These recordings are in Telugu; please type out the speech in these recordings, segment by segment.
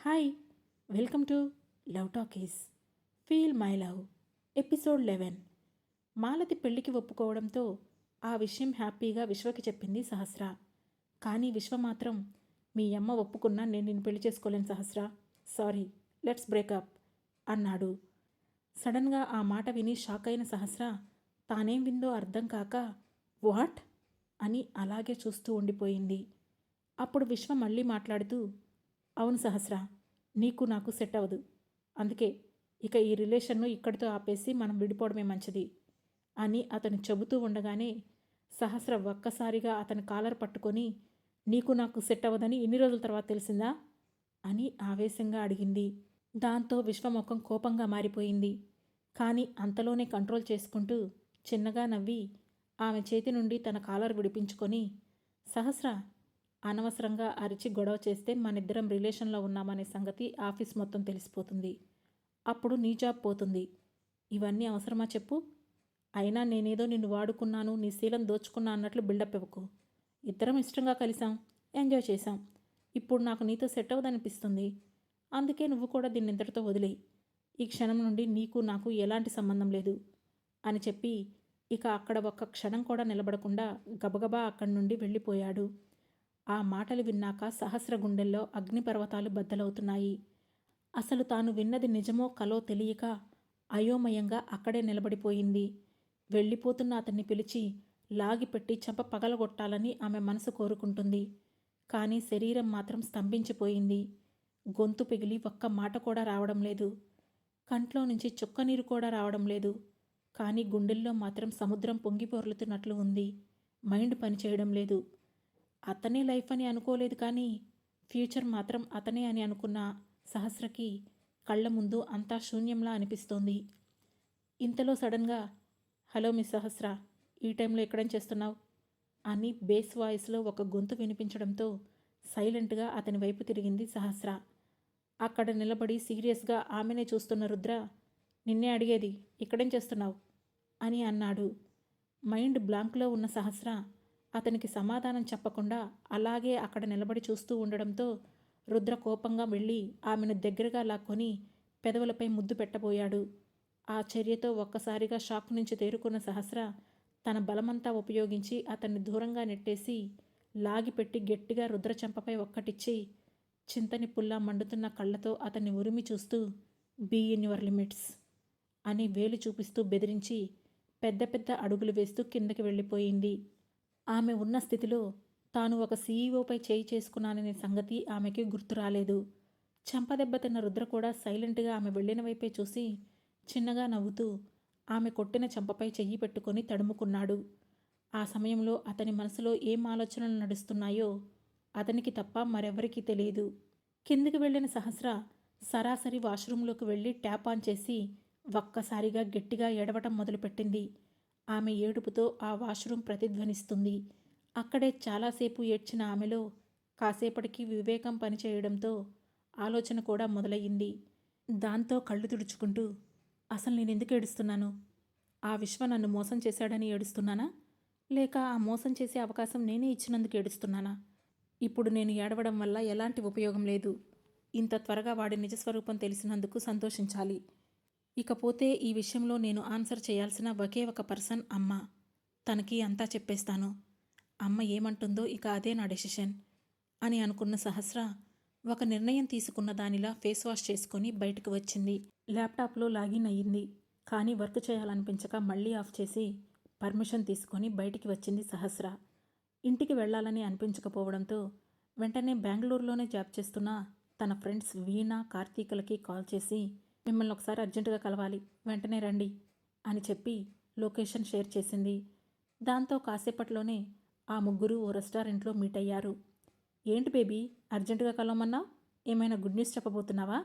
Hi welcome to love talkies feel my love episode eleven Malathi పెళ్ళికి ఒప్పుకోవడంతో ఆ విషయం హ్యాపీగా విశ్వకి చెప్పింది సహస్ర. కానీ విశ్వ మాత్రం మీ అమ్మ ఒప్పుకున్నా నేను నిన్ను పెళ్ళి చేసుకోలేను సహస్ర. సారీ లెట్స్ బ్రేకప్ అన్నాడు. సడన్గా ఆ మాట విని షాక్ అయిన సహస్ర తానేం విందో అర్థం కాక వాట్ అని అలాగే చూస్తూ ఉండిపోయింది. అప్పుడు విశ్వ మళ్ళీ మాట్లాడుతూ అవును సహస్ర నీకు నాకు సెట్ అవ్వదు. అందుకే ఇక ఈ రిలేషన్ను ఇక్కడితో ఆపేసి మనం విడిపోవడమే మంచిది అని అతను చెబుతూ ఉండగానే సహస్ర ఒక్కసారిగా అతని కాలర్ పట్టుకొని నీకు నాకు సెట్ అవ్వదని ఇన్ని రోజుల తర్వాత తెలిసిందా? అని ఆవేశంగా అడిగింది. దాంతో విశ్వముఖం కోపంగా మారిపోయింది. కానీ అంతలోనే కంట్రోల్ చేసుకుంటూ చిన్నగా నవ్వి ఆమె చేతి నుండి తన కాలర్ విడిపించుకొని సహస్ర అనవసరంగా అరిచి గొడవ చేస్తే మనిద్దరం రిలేషన్లో ఉన్నామనే సంగతి ఆఫీస్ మొత్తం తెలిసిపోతుంది. అప్పుడు నీ జాబ్ పోతుంది. ఇవన్నీ అవసరమా చెప్పు? అయినా నేనేదో నిన్ను వాడుకున్నాను నీ శీలం దోచుకున్నా అన్నట్లు బిల్డప్ ఇవ్వకు. ఇద్దరం ఇష్టంగా కలిసాం ఎంజాయ్ చేశాం. ఇప్పుడు నాకు నీతో సెట్ అవ్వదనిపిస్తుంది. అందుకే నువ్వు కూడా దీన్ని ఇంతటితో వదిలేయి. ఈ క్షణం నుండి నీకు నాకు ఎలాంటి సంబంధం లేదు అని చెప్పి ఇక అక్కడ ఒక్క క్షణం కూడా నిలబడకుండా గబగబా అక్కడి నుండి వెళ్ళిపోయాడు. ఆ మాటలు విన్నాక సహస్ర గుండెల్లో అగ్నిపర్వతాలు బద్దలవుతున్నాయి. అసలు తాను విన్నది నిజమో కలో తెలియక అయోమయంగా అక్కడే నిలబడిపోయింది. వెళ్ళిపోతున్న అతన్ని పిలిచి లాగిపెట్టి చెంప పగలగొట్టాలని ఆమె మనసు కోరుకుంటుంది. కానీ శరీరం మాత్రం స్తంభించిపోయింది. గొంతు పిగిలి ఒక్క మాట కూడా రావడం లేదు. కంట్లో నుంచి చుక్క నీరు కూడా రావడం లేదు. కానీ గుండెల్లో మాత్రం సముద్రం పొంగిపొర్లుతున్నట్లు ఉంది. మైండ్ పనిచేయడం లేదు. అతనే లైఫ్ అని అనుకోలేదు కానీ ఫ్యూచర్ మాత్రం అతనే అని అనుకున్న సహస్రకి కళ్ళ ముందు అంతా శూన్యంలా అనిపిస్తోంది. ఇంతలో సడన్గా హలో మిస్ సహస్ర ఈ టైంలో ఎక్కడం చేస్తున్నావు? అని బేస్ వాయిస్లో ఒక గొంతు వినిపించడంతో సైలెంట్గా అతని వైపు తిరిగింది సహస్ర. అక్కడ నిలబడి సీరియస్గా ఆమెనే చూస్తున్న రుద్ర నిన్నే అడిగేది ఇక్కడేం చేస్తున్నావు? అని అన్నాడు. మైండ్ బ్లాంక్లో ఉన్న సహస్ర అతనికి సమాధానం చెప్పకుండా అలాగే అక్కడ నిలబడి చూస్తూ ఉండడంతో రుద్ర కోపంగా వెళ్ళి ఆమెను దగ్గరగా లాక్కొని పెదవులపై ముద్దు పెట్టబోయాడు. ఆ చర్యతో ఒక్కసారిగా షాక్ నుంచి తేరుకున్న సహస్ర తన బలమంతా ఉపయోగించి అతన్ని దూరంగా నెట్టేసి లాగిపెట్టి గట్టిగా రుద్రచంపపై ఒక్కటిచ్చి చింతని పుల్లా మండుతున్న కళ్ళతో అతన్ని ఉరిమి చూస్తూ బీ ఇన్ యువర్ లిమిట్స్ అని వేలు చూపిస్తూ బెదిరించి పెద్ద పెద్ద అడుగులు వేస్తూ కిందకి వెళ్ళిపోయింది. ఆమె ఉన్న స్థితిలో తాను ఒక సీఈఓపై చేయి చేసుకున్నాననే సంగతి ఆమెకి గుర్తు రాలేదు. చెంపదెబ్బతిన్న రుద్ర కూడా సైలెంట్గా ఆమె వెళ్ళిన వైపే చూసి చిన్నగా నవ్వుతూ ఆమె కొట్టిన చెంపపై చెయ్యి పెట్టుకొని తడుముకున్నాడు. ఆ సమయంలో అతని మనసులో ఏం ఆలోచనలు నడుస్తున్నాయో అతనికి తప్ప మరెవరికీ తెలియదు. కిందికి వెళ్ళిన సహస్ర సరాసరి వాష్రూంలోకి వెళ్ళి ట్యాప్ ఆన్ చేసి ఒక్కసారిగా గట్టిగా ఏడవటం మొదలుపెట్టింది. ఆమె ఏడుపుతో ఆ వాష్రూమ్ ప్రతిధ్వనిస్తుంది. అక్కడే చాలాసేపు ఏడ్చిన ఆమెలో కాసేపటికి వివేకం పనిచేయడంతో ఆలోచన కూడా మొదలయ్యింది. దాంతో కళ్ళు తుడుచుకుంటూ అసలు నేను ఎందుకు ఏడుస్తున్నాను? ఆ విశ్వ నన్ను మోసం చేశాడని ఏడుస్తున్నానా? లేక ఆ మోసం చేసే అవకాశం నేనే ఇచ్చినందుకు ఏడుస్తున్నానా? ఇప్పుడు నేను ఏడవడం వల్ల ఎలాంటి ఉపయోగం లేదు. ఇంత త్వరగా వాడి నిజస్వరూపం తెలిసినందుకు సంతోషించాలి. ఇకపోతే ఈ విషయంలో నేను ఆన్సర్ చేయాల్సిన ఒకే ఒక పర్సన్ అమ్మ. తనకి అంతా చెప్పేస్తాను. అమ్మ ఏమంటుందో ఇక అదే నా డెసిషన్ అని అనుకున్న సహస్ర ఒక నిర్ణయం తీసుకున్న దానిలా ఫేస్ వాష్ చేసుకొని బయటకు వచ్చింది. ల్యాప్టాప్లో లాగిన్ అయ్యింది కానీ వర్క్ చేయాలనిపించక మళ్ళీ ఆఫ్ చేసి పర్మిషన్ తీసుకొని బయటికి వచ్చింది సహస్ర. ఇంటికి వెళ్ళాలని అనిపించకపోవడంతో వెంటనే బెంగళూరులోనే జాబ్ చేస్తున్న తన ఫ్రెండ్స్ వీణా కార్తీకలకి కాల్ చేసి మిమ్మల్ని ఒకసారి అర్జెంటుగా కలవాలి. వెంటనే రండి అని చెప్పి లొకేషన్ షేర్ చేసింది. దాంతో కాసేపట్లోనే ఆ ముగ్గురు ఓ రెస్టారెంట్లో మీట్ అయ్యారు. ఏంటి బేబీ అర్జెంటుగా కలవమన్నా ఏమైనా గుడ్ న్యూస్ చెప్పబోతున్నావా?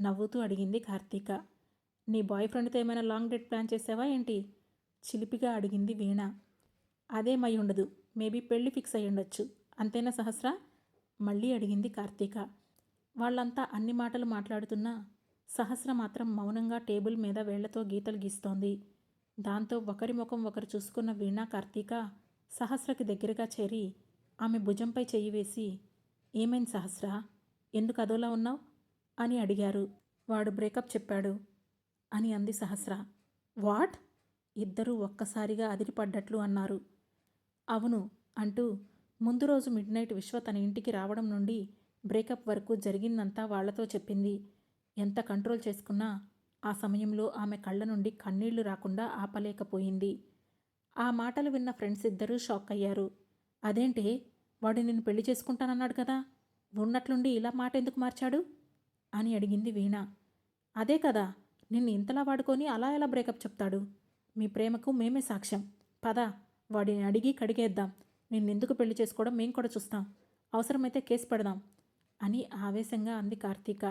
నవ్వుతూ అడిగింది కార్తీక. నీ బాయ్ ఫ్రెండ్తో ఏమైనా లాంగ్ డేట్ ప్లాన్ చేసావా ఏంటి? చిలిపిగా అడిగింది వీణ. అదేమై ఉండదు. మేబీ పెళ్ళి ఫిక్స్ అయ్యి ఉండొచ్చు. అంతేనా సహస్ర? మళ్ళీ అడిగింది కార్తీక. వాళ్ళంతా అన్ని మాటలు మాట్లాడుతున్నా సహస్ర మాత్రం మౌనంగా టేబుల్ మీద వేళ్ళతో గీతలు గీస్తోంది. దాంతో ఒకరి ముఖం ఒకరు చూసుకున్న వీణా కార్తీక సహస్రకి దగ్గరగా చేరి ఆమె భుజంపై చెయ్యి వేసి ఏమైంది సహస్ర? ఎందుకు అదోలా ఉన్నావు? అని అడిగారు. వాడు బ్రేకప్ చెప్పాడు అని అంది సహస్ర. వాట్? ఇద్దరూ ఒక్కసారిగా అదిరిపడ్డట్లు అన్నారు. అవును అంటూ ముందు రోజు మిడ్ నైట్ విశ్వ తన ఇంటికి రావడం నుండి బ్రేకప్ వరకు జరిగిందంతా వాళ్ళతో చెప్పింది. ఎంత కంట్రోల్ చేసుకున్నా ఆ సమయంలో ఆమె కళ్ళ నుండి కన్నీళ్ళు రాకుండా ఆపలేకపోయింది. ఆ మాటలు విన్న ఫ్రెండ్స్ ఇద్దరూ షాక్ అయ్యారు అదేంటే వాడు నిన్ను పెళ్ళి చేసుకుంటానన్నాడు కదా ఉన్నట్లుండి ఇలా మాట ఎందుకు మార్చాడు? అని అడిగింది వీణ. అదే కదా నిన్ను ఇంతలా వాడుకొని అలా ఎలా బ్రేకప్ చెప్తాడు? మీ ప్రేమకు మేమే సాక్ష్యం. పద వాడిని అడిగి కడిగేద్దాం. నిన్నెందుకు పెళ్ళి చేసుకోవడం మేం కూడా చూస్తాం. అవసరమైతే కేసు పెడదాం అని ఆవేశంగా అంది కార్తీక.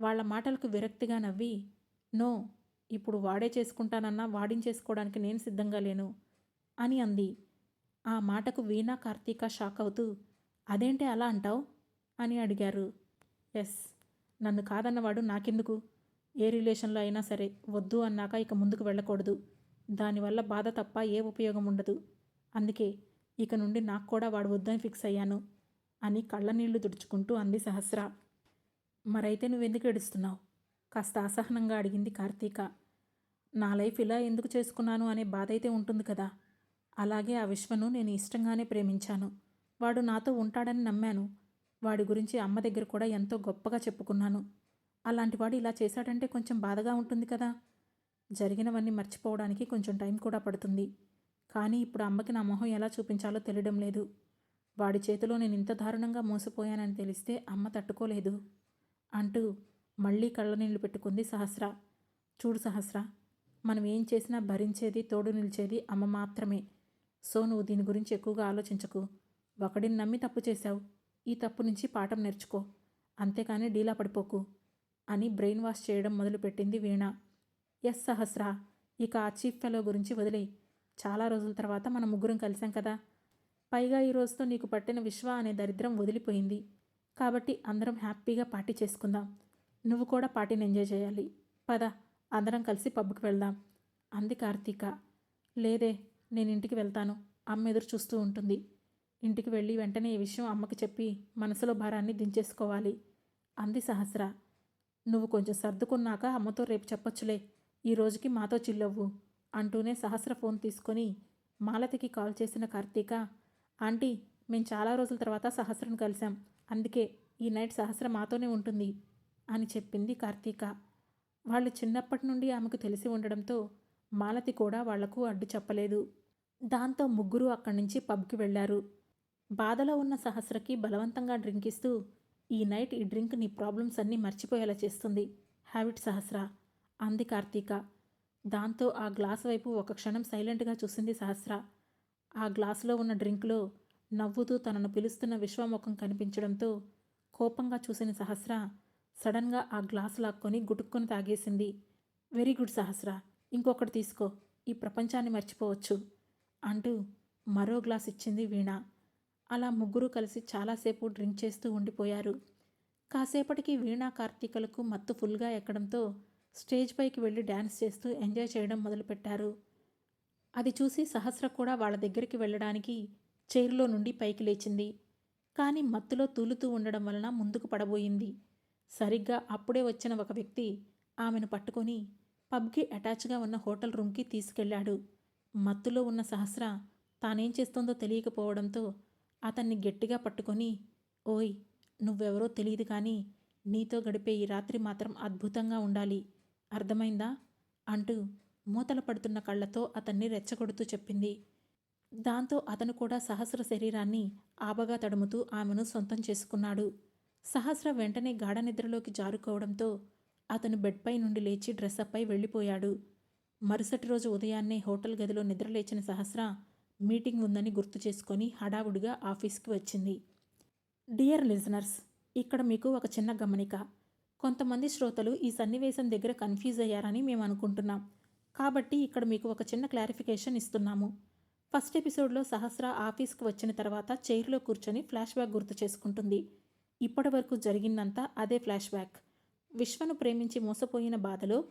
వాళ్ళ మాటలకు విరక్తిగా నవ్వి నో ఇప్పుడు వాడే చేసుకుంటానన్నా వాడించేసుకోవడానికి నేను సిద్ధంగా లేను అని అంది. ఆ మాటకు వీణా కార్తీక షాక్ అవుతూ అదేంటి అలా అంటావు? అని అడిగారు. ఎస్ నన్ను కాదన్నవాడు నాకెందుకు? ఏ రిలేషన్లో అయినా సరే వద్దు అన్నాక ఇక ముందుకు వెళ్ళకూడదు. దానివల్ల బాధ తప్ప ఏ ఉపయోగం ఉండదు. అందుకే ఇక నుండి నాకు కూడా వాడు వద్దని ఫిక్స్ అయ్యాను అని కళ్ళనీళ్ళు తుడుచుకుంటూ అంది సహస్ర. మరైతే నువ్వెందుకు ఏడుస్తున్నావు? కాస్త అసహనంగా అడిగింది కార్తీక. నా లైఫ్ ఇలా ఎందుకు చేసుకున్నాను అనే బాధ అయితే ఉంటుంది కదా. అలాగే ఆ విశ్వను నేను ఇష్టంగానే ప్రేమించాను. వాడు నాతో ఉంటాడని నమ్మాను. వాడి గురించి అమ్మ దగ్గర కూడా ఎంతో గొప్పగా చెప్పుకున్నాను. అలాంటి వాడు ఇలా చేశాడంటే కొంచెం బాధగా ఉంటుంది కదా. జరిగినవన్నీ మర్చిపోవడానికి కొంచెం టైం కూడా పడుతుంది. కానీ ఇప్పుడు అమ్మకి నా మొహం ఎలా చూపించాలో తెలియడం లేదు. వాడి చేతిలో నేను ఇంత దారుణంగా మోసపోయానని తెలిస్తే అమ్మ తట్టుకోలేదు. అంటూ మళ్ళీ కళ్ళనీళ్ళు పెట్టుకుంది సహస్ర. చూడు సహస్ర మనం ఏం చేసినా భరించేది తోడు నిలిచేది అమ్మ మాత్రమే. సో నువ్వు దీని గురించి ఎక్కువగా ఆలోచించకు. ఒకడిని నమ్మి తప్పు చేశావు. ఈ తప్పు నుంచి పాఠం నేర్చుకో. అంతేకాని డీలా పడిపోకు అని బ్రెయిన్ వాష్ చేయడం మొదలుపెట్టింది వీణ. ఎస్ సహస్ర ఇక ఆ చీఫ్ ఫెలో గురించి వదిలేయి. చాలా రోజుల తర్వాత మనం ముగ్గురం కలిసాం కదా. పైగా ఈ రోజుతో నీకు పట్టిన విశ్వ అనే దరిద్రం వదిలిపోయింది. కాబట్టి అందరం హ్యాపీగా పార్టీ చేసుకుందాం. నువ్వు కూడా పార్టీని ఎంజాయ్ చేయాలి. పద అందరం కలిసి పబ్కి వెళ్దాం. అంది కార్తీక. లేదే నేను ఇంటికి వెళ్తాను. అమ్మ ఎదురు చూస్తూ ఉంటుంది. ఇంటికి వెళ్ళి వెంటనే ఈ విషయం అమ్మకి చెప్పి మనసులో భారాన్ని దించేసుకోవాలి. అంది సహస్ర. నువ్వు కొంచెం సర్దుకున్నాక అమ్మతో రేపు చెప్పొచ్చులే. ఈ రోజుకి మాతో చిల్లవ్వు అంటూనే సహస్ర ఫోన్ తీసుకొని మాలతికి కాల్ చేసిన కార్తీక ఆంటీ మేము చాలా రోజుల తర్వాత సహస్రను కలిసాం అందుకే ఈ నైట్ సహస్ర మాతోనే ఉంటుంది అని చెప్పింది కార్తీక. వాళ్ళు చిన్నప్పటి నుండి ఆమెకు తెలిసి ఉండడంతో మాలతి కూడా వాళ్ళకు అడ్డు చెప్పలేదు. దాంతో ముగ్గురు అక్కడి నుంచి పబ్కి వెళ్ళారు బాధలో ఉన్న సహస్రకి బలవంతంగా డ్రింక్ ఇస్తూ ఈ నైట్ ఈ డ్రింక్ నీ ప్రాబ్లమ్స్ అన్నీ మర్చిపోయేలా చేస్తుంది. హ్యాబిట్ సహస్ర అంది కార్తీక. దాంతో ఆ గ్లాస్ వైపు ఒక క్షణం సైలెంట్గా చూసింది సహస్ర. ఆ గ్లాసులో ఉన్న డ్రింక్లో నవ్వుతూ తనను పిలుస్తున్న విశ్వముఖం కనిపించడంతో కోపంగా చూసిన సహస్ర సడన్గా ఆ గ్లాస్ లాక్కొని గుటుక్కుని తాగేసింది. వెరీ గుడ్ సహస్ర ఇంకొకటి తీసుకో ఈ ప్రపంచాన్ని మర్చిపోవచ్చు అంటూ మరో గ్లాస్ ఇచ్చింది వీణ. అలా ముగ్గురు కలిసి చాలాసేపు డ్రింక్ చేస్తూ ఉండిపోయారు. కాసేపటికి వీణా కార్తీకలకు మత్తు ఫుల్గా ఎక్కడంతో స్టేజ్ పైకి వెళ్ళి డ్యాన్స్ చేస్తూ ఎంజాయ్ చేయడం మొదలుపెట్టారు. అది చూసి సహస్ర కూడా వాళ్ళ దగ్గరికి వెళ్ళడానికి చైర్లో నుండి పైకి లేచింది. కానీ మత్తులో తూలుతూ ఉండడం వలన ముందుకు పడబోయింది. సరిగ్గా అప్పుడే వచ్చిన ఒక వ్యక్తి ఆమెను పట్టుకొని పబ్కి అటాచ్గా ఉన్న హోటల్ రూమ్కి తీసుకెళ్ళాడు మత్తులో ఉన్న సహస్ర తానేం చేస్తుందో తెలియకపోవడంతో అతన్ని గట్టిగా పట్టుకొని ఓయ్ నువ్వెవరో తెలియదు కానీ నీతో గడిపే ఈ రాత్రి మాత్రం అద్భుతంగా ఉండాలి. అర్థమైందా? అంటూ మూతల పడుతున్న కళ్ళతో అతన్ని రెచ్చగొడుతూ చెప్పింది. దాంతో అతను కూడా సహస్ర శరీరాన్ని ఆబగా తడుముతూ ఆమెను సొంతం చేసుకున్నాడు. సహస్ర వెంటనే గాఢ నిద్రలోకి జారుకోవడంతో అతను బెడ్పై నుండి లేచి డ్రెస్అప్పై వెళ్ళిపోయాడు. మరుసటి రోజు ఉదయాన్నే హోటల్ గదిలో నిద్రలేచిన సహస్ర మీటింగ్ ఉందని గుర్తు చేసుకొని హడావుడిగా ఆఫీస్కి వచ్చింది. డియర్ లిజనర్స్ ఇక్కడ మీకు ఒక చిన్న గమనిక. కొంతమంది శ్రోతలు ఈ సన్నివేశం దగ్గర కన్ఫ్యూజ్ అయ్యారని మేము అనుకుంటున్నాం కాబట్టి ఇక్కడ మీకు ఒక చిన్న క్లారిఫికేషన్ ఇస్తున్నాము. ఫస్ట్ ఎపిసోడ్లో సహస్ర ఆఫీస్కి వచ్చిన తర్వాత చైర్లో కూర్చొని ఫ్లాష్ బ్యాక్ గుర్తు చేసుకుంటుంది. ఇప్పటి వరకు జరిగిందంతా అదే ఫ్లాష్ బ్యాక్. విశ్వను ప్రేమించి మోసపోయిన బాధలో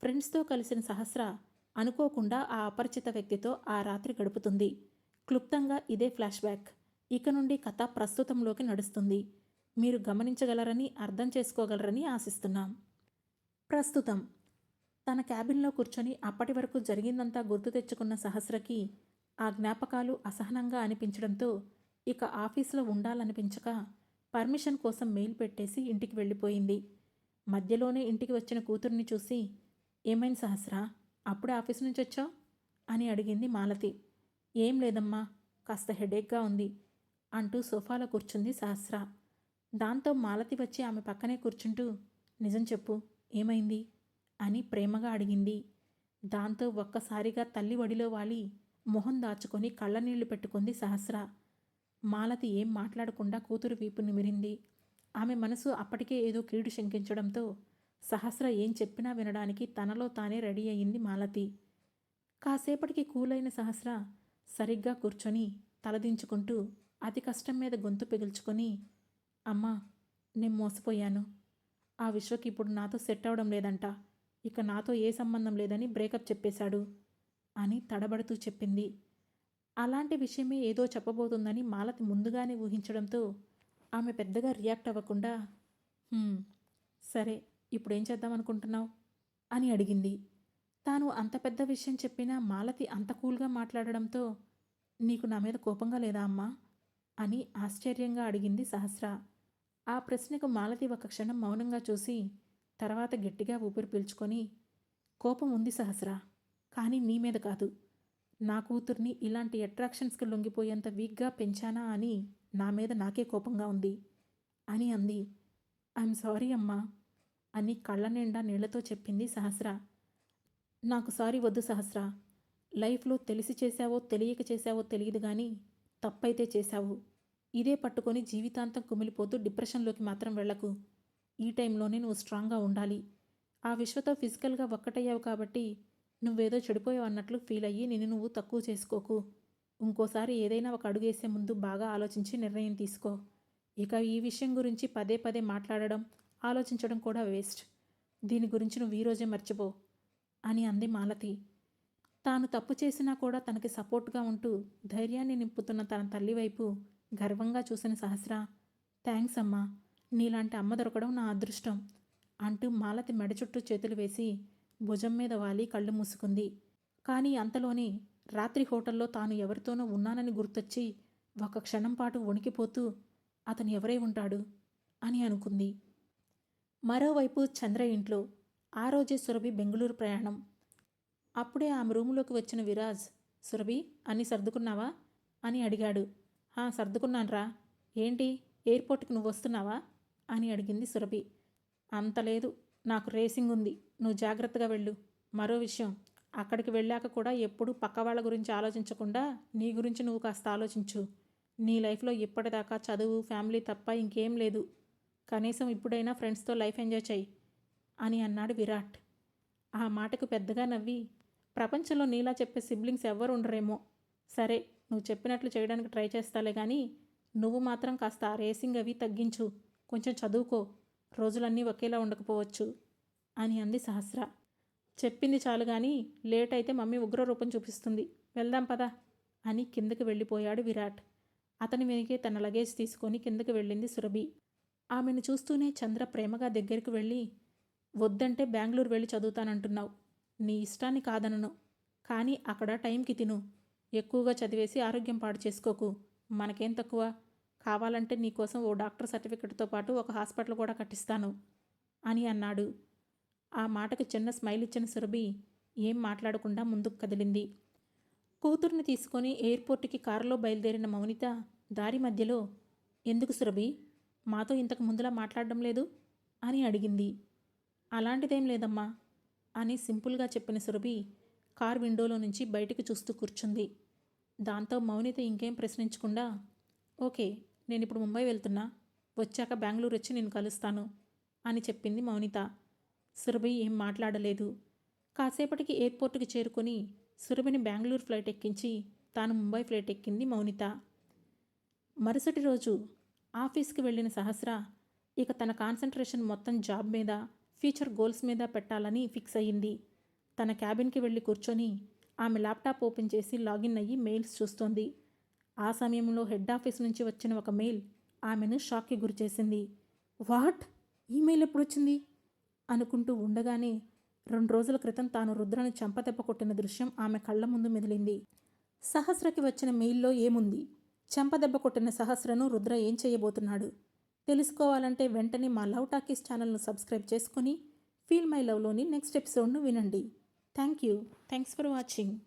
ఫ్రెండ్స్తో కలిసిన సహస్ర అనుకోకుండా ఆ అపరిచిత వ్యక్తితో ఆ రాత్రి గడుపుతుంది. క్లుప్తంగా ఇదే ఫ్లాష్ బ్యాక్. ఇక నుండి కథ ప్రస్తుతంలోకి నడుస్తుంది. మీరు గమనించగలరని అర్థం చేసుకోగలరని ఆశిస్తున్నాం. ప్రస్తుతం తన క్యాబిన్లో కూర్చొని అప్పటి వరకు జరిగిందంతా గుర్తు తెచ్చుకున్న సహస్రకి ఆ జ్ఞాపకాలు అసహనంగా అనిపించడంతో ఇక ఆఫీసులో ఉండాలనిపించక పర్మిషన్ కోసం మెయిల్ పెట్టేసి ఇంటికి వెళ్ళిపోయింది. మధ్యలోనే ఇంటికి వచ్చిన కూతుర్ని చూసి ఏమైంది సహస్రా? అప్పుడే ఆఫీస్ నుంచి వచ్చావు? అని అడిగింది మాలతి. ఏం లేదమ్మా కాస్త హెడేక్గా ఉంది అంటూ సోఫాలో కూర్చుంది సహస్ర. దాంతో మాలతి వచ్చి ఆమె పక్కనే కూర్చుంటూ నిజం చెప్పు ఏమైంది? అని ప్రేమగా అడిగింది. దాంతో ఒక్కసారిగా తల్లి వడిలో వాలి మొహం దాచుకొని కళ్ళనీళ్ళు పెట్టుకుంది సహస్ర. మాలతి ఏం మాట్లాడకుండా కూతురు వీపు నిమిరింది. ఆమె మనసు అప్పటికే ఏదో కీడు శంకించడంతో సహస్ర ఏం చెప్పినా వినడానికి తనలో తానే రెడీ అయింది మాలతి. కాసేపటికి కూలైన సహస్ర సరిగ్గా కూర్చొని తలదించుకుంటూ అతి కష్టం మీద గొంతు పిగుల్చుకొని అమ్మా నేను మోసపోయాను. ఆ విశ్వకి ఇప్పుడు నాతో సెట్ అవడం లేదంట. ఇక నాతో ఏ సంబంధం లేదని బ్రేకప్ చెప్పేశాడు. అని తడబడుతూ చెప్పింది. అలాంటి విషయమే ఏదో చెప్పబోతుందని మాలతి ముందుగానే ఊహించడంతో ఆమె పెద్దగా రియాక్ట్ అవ్వకుండా సరే ఇప్పుడేం చేద్దాం అనుకుంటున్నావు అని అడిగింది. తాను అంత పెద్ద విషయం చెప్పినా మాలతి అంత కూల్గా మాట్లాడడంతో నీకు నా మీద కోపంగా లేదా అమ్మా? అని ఆశ్చర్యంగా అడిగింది సహస్ర. ఆ ప్రశ్నకు మాలతి ఒక క్షణం మౌనంగా చూసి తర్వాత గట్టిగా ఊపిరి పీల్చుకొని కోపం ఉంది సహస్రా. కానీ నీ మీద కాదు. నా కూతుర్ని ఇలాంటి అట్రాక్షన్స్కి లొంగిపోయేంత వీక్గా పెంచానా అని నా మీద నాకే కోపంగా ఉంది అని అంది. ఐఎమ్ సారీ అమ్మా అని కళ్ళ నిండా నీళ్ళతో చెప్పింది సహస్ర. నాకు సారీ వద్దు సహస్ర. లైఫ్లో తెలిసి చేశావో తెలియక చేశావో తెలియదు కానీ తప్పైతే చేశావు. ఇదే పట్టుకొని జీవితాంతం కుమిలిపోతూ డిప్రెషన్లోకి మాత్రం వెళ్ళకు. ఈ టైంలోనే నువ్వు స్ట్రాంగ్గా ఉండాలి. ఆ విశ్వతో ఫిజికల్గా ఒక్కటయ్యావు కాబట్టి నువ్వేదో చెడిపోయావు అన్నట్లు ఫీల్ అయ్యి నిన్ను నువ్వు తక్కువ చేసుకోకు. ఇంకోసారి ఏదైనా ఒక అడుగేసే ముందు బాగా ఆలోచించి నిర్ణయం తీసుకో. ఇక ఈ విషయం గురించి పదే పదే మాట్లాడడం ఆలోచించడం కూడా వేస్ట్. దీని గురించి నువ్వు ఈరోజే మర్చిపో అని అంది మాలతి. తాను తప్పు చేసినా కూడా తనకి సపోర్ట్గా ఉంటూ ధైర్యాన్ని నింపుతున్న తన తల్లి వైపు గర్వంగా చూసిన సహస్ర థ్యాంక్స్ అమ్మా నీలాంటి అమ్మ దొరకడం నా అదృష్టం అంటూ మాలతి మెడ చుట్టూ చేతులు వేసి భుజం మీద వాలి కళ్ళు మూసుకుంది. కానీ అంతలోనే రాత్రి హోటల్లో తాను ఎవరితోనో ఉన్నానని గుర్తొచ్చి ఒక క్షణం పాటు వణికిపోతూ అతను ఎవరై ఉంటాడు? అని అనుకుంది. మరోవైపు చంద్ర ఇంట్లో ఆ రోజే సురభి బెంగళూరు ప్రయాణం. అప్పుడే ఆమె రూములోకి వచ్చిన విరాజ్ సురభి అన్ని సర్దుకున్నావా? అని అడిగాడు. హా సర్దుకున్నాన్రా. ఏంటి? ఎయిర్పోర్ట్కి నువ్వు వస్తున్నావా? అని అడిగింది సురభి. అంత లేదు. నాకు రేసింగ్ ఉంది. నువ్వు జాగ్రత్తగా వెళ్ళు. మరో విషయం అక్కడికి వెళ్ళాక కూడా ఎప్పుడూ పక్క వాళ్ళ గురించి ఆలోచించకుండా నీ గురించి నువ్వు కాస్త ఆలోచించు. నీ లైఫ్లో ఇప్పటిదాకా చదువు ఫ్యామిలీ తప్ప ఇంకేం లేదు. కనీసం ఇప్పుడైనా ఫ్రెండ్స్తో లైఫ్ ఎంజాయ్ చెయ్యి అని అన్నాడు విరాట్. ఆ మాటకు పెద్దగా నవ్వి ప్రపంచంలో నీలా చెప్పే సిబ్లింగ్స్ ఎవ్వరు ఉండరేమో. సరే నువ్వు చెప్పినట్లు చేయడానికి ట్రై చేస్తాలే కానీ నువ్వు మాత్రం కాస్త ఆ రేసింగ్ అవి తగ్గించు. కొంచెం చదువుకో. రోజులన్నీ ఒకేలా ఉండకపోవచ్చు అని అంది సహస్ర. చెప్పింది చాలు కానీ లేట్ అయితే మమ్మీ ఉగ్ర రూపం చూపిస్తుంది. వెళ్దాం పదా అని కిందకి వెళ్ళిపోయాడు విరాట్. అతని వెనుకే తన లగేజ్ తీసుకొని కిందకి వెళ్ళింది సురభి. ఆమెను చూస్తూనే చంద్ర ప్రేమగా దగ్గరికి వెళ్ళి వద్దంటే బెంగళూరు వెళ్ళి చదువుతానంటున్నావు. నీ ఇష్టాన్ని కాదనను. కానీ అక్కడ టైంకి తిను. ఎక్కువగా చదివేసి ఆరోగ్యం పాడు చేసుకోకు. మనకేం తక్కువ? కావాలంటే నీకోసం ఓ డాక్టర్ సర్టిఫికెట్తో పాటు ఒక హాస్పిటల్ కూడా కట్టిస్తాను అని అన్నాడు. ఆ మాటకు చిన్న స్మైల్ ఇచ్చిన సురభి ఏం మాట్లాడకుండా ముందుకు కదిలింది. కూతుర్ని తీసుకొని ఎయిర్పోర్ట్కి కారులో బయలుదేరిన మౌనిత దారి మధ్యలో. ఎందుకు సురభి? మాతో ఇంతకు ముందులా మాట్లాడడం లేదు? అని అడిగింది. అలాంటిదేం లేదమ్మా అని సింపుల్గా చెప్పిన సురభి కార్ విండోలో నుంచి బయటకు చూస్తూ కూర్చుంది. దాంతో మౌనిత ఇంకేం ప్రశ్నించకుండా ఓకే నేను ఇప్పుడు ముంబై వెళ్తున్నా వచ్చాక బెంగళూరు వచ్చి నేను కలుస్తాను అని చెప్పింది మౌనిత. సురభి ఏం మాట్లాడలేదు. కాసేపటికి ఎయిర్పోర్ట్కి చేరుకొని సురభిని బెంగళూరు ఫ్లైట్ ఎక్కించి తాను ముంబై ఫ్లైట్ ఎక్కింది మౌనిత. మరుసటి రోజు ఆఫీస్కి వెళ్ళిన సహస్ర ఇక తన కాన్సన్ట్రేషన్ మొత్తం జాబ్ మీద ఫ్యూచర్ గోల్స్ మీద పెట్టాలని ఫిక్స్ అయ్యింది. తన క్యాబిన్కి వెళ్ళి కూర్చొని ఆమె ల్యాప్టాప్ ఓపెన్ చేసి లాగిన్ అయ్యి మెయిల్స్ చూస్తోంది. ఆ సమయంలో హెడ్ ఆఫీస్ నుంచి వచ్చిన ఒక మెయిల్ ఆమెను షాక్కి గురిచేసింది వాట్? ఈమెయిల్ ఎప్పుడు వచ్చింది అనుకుంటూ ఉండగానే రెండు రోజుల క్రితం తాను రుద్రను చంపదెబ్బ కొట్టిన దృశ్యం ఆమె కళ్ళ ముందు మెదిలింది. సహస్రకి వచ్చిన మెయిల్లో ఏముంది? చెంపదెబ్బ కొట్టిన సహస్రను రుద్ర ఏం చేయబోతున్నాడు? తెలుసుకోవాలంటే వెంటనే మా లవ్ టాకీస్ ఛానల్ను సబ్స్క్రైబ్ చేసుకుని ఫీల్ మై లవ్లోని నెక్స్ట్ ఎపిసోడ్ను వినండి. Thank you. Thanks for watching.